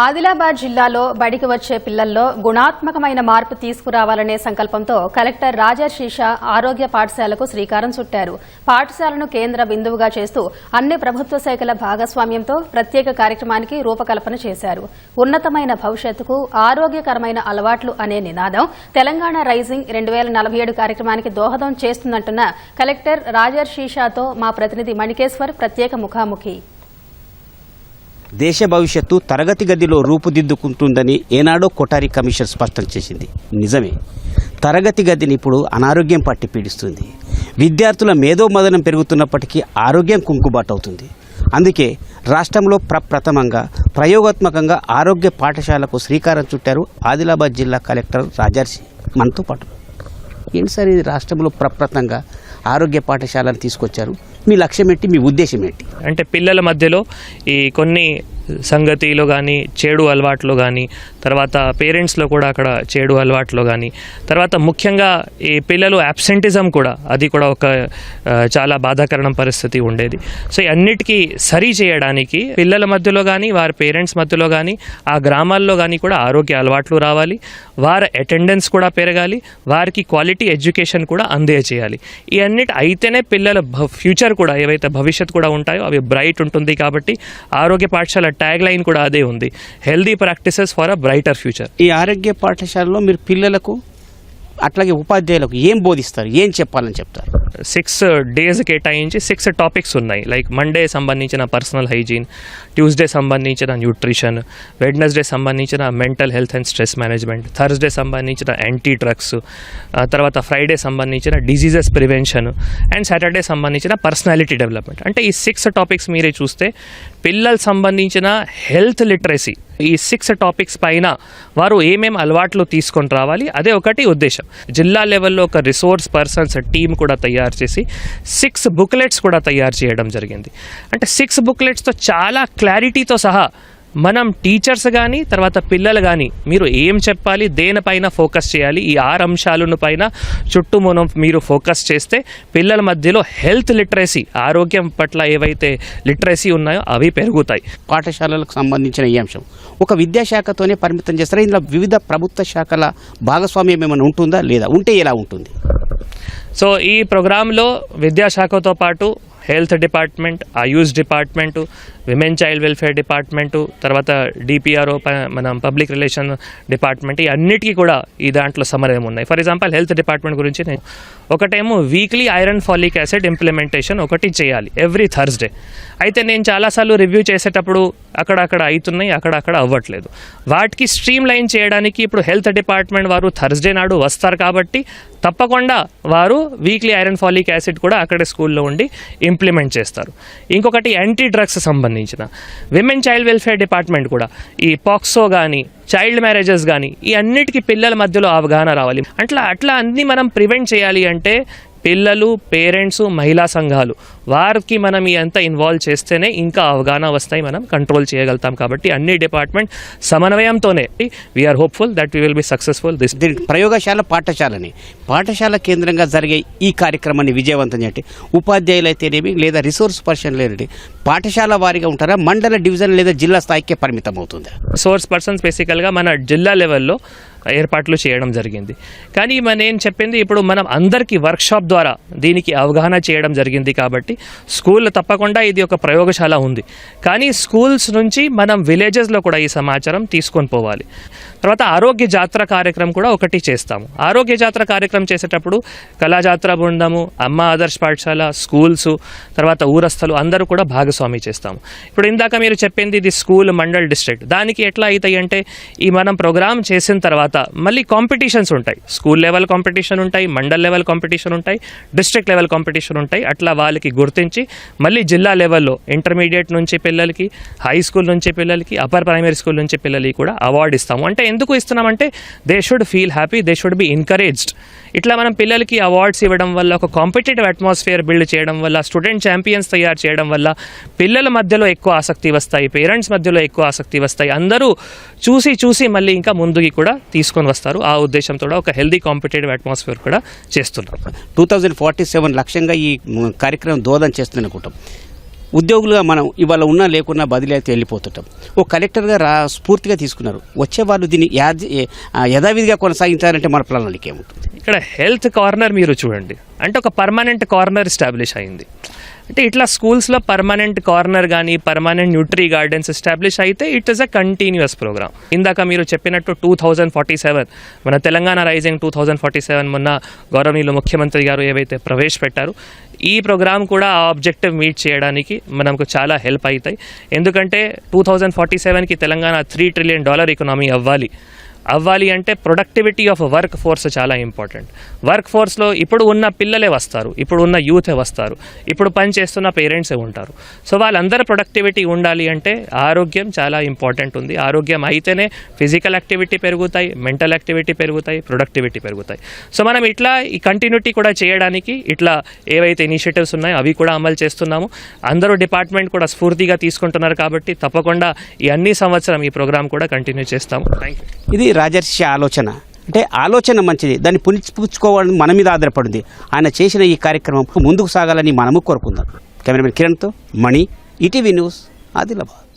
ఆదిలాబాద్ జిల్లాలో బడికి వచ్చే పిల్లల్లో గుణాత్మకమైన మార్పు తీసుకురావాలనే సంకల్పంతో కలెక్టర్ రాజర్షీష ఆరోగ్య పాఠశాలకు శ్రీకారం చుట్టారు. పాఠశాలను కేంద్ర బిందువుగా చేస్తూ అన్ని ప్రభుత్వ శాఖల భాగస్వామ్యంతో ప్రత్యేక కార్యక్రమానికి రూపకల్పన చేశారు. ఉన్నతమైన భవిష్యత్తుకు ఆరోగ్యకరమైన అలవాట్లు అనే నినాదం తెలంగాణ రైజింగ్ రెండు వేల నలభై ఏడు కార్యక్రమానికి దోహదం చేస్తుందంటున్న కలెక్టర్ రాజర్షీషాతో మా ప్రతినిధి మణికేశ్వర్ ప్రత్యేక ముఖాముఖి. దేశ భవిష్యత్తు తరగతి గదిలో రూపుదిద్దుకుంటుందని ఏనాడో కొటారి కమిషన్ స్పష్టం చేసింది. నిజమే. తరగతి గదిని ఇప్పుడు అనారోగ్యం పట్టి పీడిస్తుంది. విద్యార్థుల మేధోమదనం పెరుగుతున్నప్పటికీ ఆరోగ్యం కుంకుబాటు అవుతుంది అందుకే రాష్ట్రంలో ప్రప్రథమంగా ప్రయోగాత్మకంగా ఆరోగ్య పాఠశాలకు శ్రీకారం చుట్టారు ఆదిలాబాద్ జిల్లా కలెక్టర్ రాజర్షి మనతో పాటు. ఏంటి సార్ ఇది? రాష్ట్రంలో ప్రప్రథంగా ఆరోగ్య పాఠశాలను తీసుకొచ్చారు. మీ లక్ష్యం ఏంటి? మీ ఉద్దేశం ఏంటి? అంటే పిల్లల మధ్యలో ఈ కొన్ని సంగతిలో కానీ చెడు అలవాట్లు కానీ తర్వాత పేరెంట్స్లో కూడా అక్కడ చెడు అలవాట్లు కానీ తర్వాత ముఖ్యంగా ఈ పిల్లలు అబ్సెంటిజం కూడా అది కూడా ఒక చాలా బాధాకరణం పరిస్థితి ఉండేది. సో అన్నిటికీ సరి చేయడానికి పిల్లల మధ్యలో కానీ వారి పేరెంట్స్ మధ్యలో కానీ ఆ గ్రామాల్లో కానీ కూడా ఆరోగ్య అలవాట్లు రావాలి. వారి అటెండెన్స్ కూడా పెరగాలి. వారికి క్వాలిటీ ఎడ్యుకేషన్ కూడా అందజేయాలి. ఈ అన్నిటి అయితేనే పిల్లల ఫ్యూచర్ కూడా ఏవైతే భవిష్యత్తు కూడా ఉంటాయో అవి బ్రైట్ ఉంటుంది కాబట్టి ఆరోగ్య పాఠశాల ట్యాగ్ లైన్ కూడా అదే ఉంది. Healthy practices for a brighter future ఈ ఆరోగ్య పాఠశాలలో మీరు పిల్లలకు అట్లాగే ఉపాధ్యాయులకు ఏం బోధిస్తారు ఏం చెప్పాలని చెప్తారు? సిక్స్ డేస్ uh, కేటాయించి సిక్స్ టాపిక్స్ ఉన్నాయి. లైక్ మండే సంబంధించిన పర్సనల్ హైజీన్ ట్యూస్డే సంబంధించిన న్యూట్రిషన్ వెడ్నెస్డే సంబంధించిన mental health and stress management Thursday సంబంధించిన యాంటీ డ్రగ్స్ తర్వాత ఫ్రైడే సంబంధించిన డిజీజెస్ ప్రివెన్షన్ అండ్ సాటర్డే సంబంధించిన పర్సనాలిటీ డెవలప్మెంట్ అంటే ఈ సిక్స్ టాపిక్స్ మీరే చూస్తే పిల్లలు సంబంధించిన హెల్త్ లిటరసీ ఈ సిక్స్ టాపిక్స్ పైన వారు ఏమేం అలవాట్లు తీసుకొని రావాలి అదే ఒకటి ఉద్దేశం. జిల్లా లెవెల్లో ఒక రిసోర్స్ పర్సన్స్ టీం కూడా తయారు చేసి సిక్స్ బుక్లెట్స్ కూడా తయారు చేయడం జరిగింది. అంటే సిక్స్ బుక్లెట్స్తో చాలా క్లారిటీతో సహా మనం టీచర్స్ కానీ తర్వాత పిల్లలు కానీ మీరు ఏం చెప్పాలి దేనిపైన ఫోకస్ చేయాలి ఈ ఆరు అంశాలను పైన చుట్టూ మనం మీరు ఫోకస్ చేస్తే పిల్లల మధ్యలో హెల్త్ లిటరసీ ఆరోగ్యం పట్ల ఏవైతే లిటరసీ ఉన్నాయో అవి పెరుగుతాయి. పాఠశాలలకు సంబంధించిన ఈ అంశం. ఒక విద్యాశాఖతోనే పరిమితం చేస్తారా? ఇందులో వివిధ ప్రభుత్వ శాఖల భాగస్వామ్యం ఏమైనా ఉంటుందా? లేదా? ఉంటే ఎలా ఉంటుంది? సో ఈ ప్రోగ్రాంలో విద్యాశాఖతో పాటు health department Ayush department women child welfare department తర్వాత డిపిఆర్ఓ మన పబ్లిక్ రిలేషన్ డిపార్ట్మెంట్ ఈ అన్నిటికీ కూడా ఈ దాంట్లో సమరం ఉన్నాయి. ఫర్ ఎగ్జాంపుల్ హెల్త్ డిపార్ట్మెంట్ గురించి నేను ఒకటేమో weekly iron folic acid implementation ఒకటి చేయాలి ఎవ్రీ థర్స్డే. అయితే నేను చాలాసార్లు రివ్యూ చేసేటప్పుడు అక్కడక్కడ అవుతున్నాయి అక్కడక్కడ అవ్వట్లేదు. వాటికి స్ట్రీమ్ లైన్ చేయడానికి ఇప్పుడు హెల్త్ డిపార్ట్మెంట్ వారు థర్స్డే నాడు వస్తారు కాబట్టి తప్పకుండా వారు వీక్లీ ఐరన్ ఫాలిక్ యాసిడ్ కూడా అక్కడ స్కూల్లో ఉండి ఇంప్లిమెంట్ చేస్తారు. ఇంకొకటి యాంటీ డ్రగ్స్ సంబంధించిన. విమెన్ చైల్డ్ వెల్ఫేర్ డిపార్ట్మెంట్ కూడా ఈ పాక్సో కానీ చైల్డ్ మ్యారేజెస్ కానీ ఈ అన్నిటికీ పిల్లల మధ్యలో అవగాహన రావాలి. అట్లా అట్లా అన్ని మనం ప్రివెంట్ చేయాలి అంటే పిల్లలు పేరెంట్స్ మహిళా సంఘాలు. వారికి మనం అంతా ఇన్వాల్వ్ చేస్తేనే ఇంకా అవగాహన వస్తాయి మనం కంట్రోల్ చేయగలుగుతాం కాబట్టి అన్ని department సమన్వయంతోనే. We're hopeful that we will be successful this ప్రయోగశాల పాఠశాలని. పాఠశాల కేంద్రంగా జరిగే ఈ కార్యక్రమాన్ని విజయవంతం చేయండి. ఉపాధ్యాయులు అయితేనేమి లేదా రిసోర్స్ పర్సన్ లేదండి పాఠశాల వారిగా ఉంటారా మండల డివిజన్ లేదా జిల్లా స్థాయికే పరిమితం అవుతుందా సోర్స్ పర్సన్స్ బేసికల్గా మన జిల్లా లెవెల్లో ఏర్పాట్లు చేయడం జరిగింది. కానీ మన నేను చెప్పింది ఇప్పుడు మనం అందరికీ వర్క్షాప్ ద్వారా దీనికి అవగాహన చేయడం జరిగింది కాబట్టి స్కూల్ తప్పకుండా ఇది ఒక ప్రయోగశాల ఉంది. కానీ స్కూల్స్ నుంచి మనం విలేజెస్లో కూడా ఈ సమాచారం తీసుకొని పోవాలి. తర్వాత ఆరోగ్య జాతర కార్యక్రమం కూడా ఒకటి చేస్తాము. ఆరోగ్య జాతర కార్యక్రమం చేసేటప్పుడు కళాజాతర బృందము అమ్మ ఆదర్శ పాఠశాల స్కూల్స్ తర్వాత ఊరస్థలు అందరూ కూడా భాగస్వామి చేస్తాము. ఇప్పుడు ఇందాక మీరు చెప్పింది ఇది స్కూల్ మండల్ డిస్ట్రిక్ట్. దానికి ఎట్లా అవుతాయి అంటే ఈ మనం ప్రోగ్రామ్ చేసిన తర్వాత మళ్ళీ కాంపిటీషన్స్ ఉంటాయి. స్కూల్ లెవెల్ కాంపిటీషన్ ఉంటాయి మండల్ లెవెల్ కాంపిటీషన్ ఉంటాయి డిస్ట్రిక్ట్ లెవెల్ కాంపిటీషన్ ఉంటాయి. అట్లా వాళ్ళకి గుర్తించి మళ్ళీ జిల్లా లెవెల్లో ఇంటర్మీడియట్ నుంచి పిల్లలకి హై స్కూల్ నుంచి పిల్లలకి అప్పర్ ప్రైమరీ స్కూల్ నుంచి పిల్లలకి కూడా అవార్డు ఇస్తాము. అంటే ఎందుకు ఇస్తున్నామంటే they should feel happy they should be encouraged ఇట్లా మనం పిల్లలకి అవార్డ్స్ ఇవ్వడం వల్ల ఒక కాంపిటేటివ్ అట్మాస్ఫియర్ బిల్డ్ చేయడం వల్ల స్టూడెంట్ ఛాంపియన్స్ తయారు చేయడం వల్ల పిల్లల మధ్యలో ఎక్కువ ఆసక్తి వస్తాయి పేరెంట్స్ మధ్యలో ఎక్కువ ఆసక్తి వస్తాయి. అందరూ చూసి చూసి మళ్ళీ ఇంకా ముందుకి కూడా తీసుకొని వస్తారు. ఆ ఉద్దేశంతో కూడా ఒక హెల్దీ కాంపిటేటివ్ అట్మాస్ఫియర్ కూడా చేస్తున్నాం టూ థౌజండ్ ఫార్టీ సెవెన్ లక్ష్యంగా ఈ కార్యక్రమం దోదం చేస్తుంది అనుకుంటాం. ఉద్యోగులుగా మనం ఇవాళ ఉన్నా లేకున్నా బదిలీ అయితే వెళ్ళిపోతుంటాం. ఓ కలెక్టర్గా రా స్ఫూర్తిగా తీసుకున్నారు. వచ్చే వాళ్ళు దీన్ని యథావిధిగా కొనసాగించాలంటే మన ప్రణాళిక ఏముంటుంది? ఇక్కడ హెల్త్ కార్నర్ మీరు చూడండి. అంటే ఒక పర్మనెంట్ కార్నర్ ఎస్టాబ్లిష్ అయింది. అంటే ఇట్లా స్కూల్స్లో పర్మనెంట్ కార్నర్ కానీ పర్మనెంట్ న్యూట్రీ గార్డెన్స్ ఎస్టాబ్లిష్ అయితే it is a continuous program ఇందాక మీరు చెప్పినట్టు టూ థౌజండ్ ఫార్టీ సెవెన్ మన Telangana rising two thousand forty seven మొన్న గౌరవనీయులు ముఖ్యమంత్రి గారు ఏవైతే ప్రవేశపెట్టారు ఈ ప్రోగ్రామ్ కూడా ఆ ఆబ్జెక్టివ్ మీట్ చేయడానికి మనకు చాలా హెల్ప్ అవుతాయి. ఎందుకంటే టూ థౌజండ్ ఫార్టీ సెవెన్కి Telangana three trillion dollar economy అవ్వాలి. అవ్వాలి అంటే ప్రొడక్టివిటీ ఆఫ్ వర్క్ ఫోర్స్ చాలా ఇంపార్టెంట్ వర్క్ ఫోర్స్లో ఇప్పుడు ఉన్న పిల్లలే వస్తారు ఇప్పుడు ఉన్న యూతే వస్తారు ఇప్పుడు పని చేస్తున్న పేరెంట్సే ఉంటారు. సో వాళ్ళందరి ప్రొడక్టివిటీ ఉండాలి అంటే ఆరోగ్యం చాలా ఇంపార్టెంట్ ఉంది. ఆరోగ్యం అయితేనే ఫిజికల్ యాక్టివిటీ పెరుగుతాయి మెంటల్ యాక్టివిటీ పెరుగుతాయి ప్రొడక్టివిటీ పెరుగుతాయి. సో మనం ఇట్లా ఈ కంటిన్యూటీ కూడా చేయడానికి ఇట్లా ఏవైతే ఇనిషియేటివ్స్ ఉన్నాయో అవి కూడా అమలు చేస్తున్నాము. అందరూ డిపార్ట్మెంట్ కూడా స్ఫూర్తిగా తీసుకుంటున్నారు కాబట్టి తప్పకుండా ఈ అన్ని సంవత్సరం ఈ ప్రోగ్రామ్ కూడా కంటిన్యూ చేస్తాము. థ్యాంక్ యూ ఇది రాజర్షి ఆలోచన. అంటే ఆలోచన మంచిది. దాన్ని పులిచిపుచ్చుకోవాలని మన మీద ఆధారపడింది. ఆయన చేసిన ఈ కార్యక్రమం ముందుకు సాగాలని మనము కోరుకుందాం. కెమెరామెన్ కిరణ్తో మణి ఈటీవీ న్యూస్ ఆదిలాబాద్.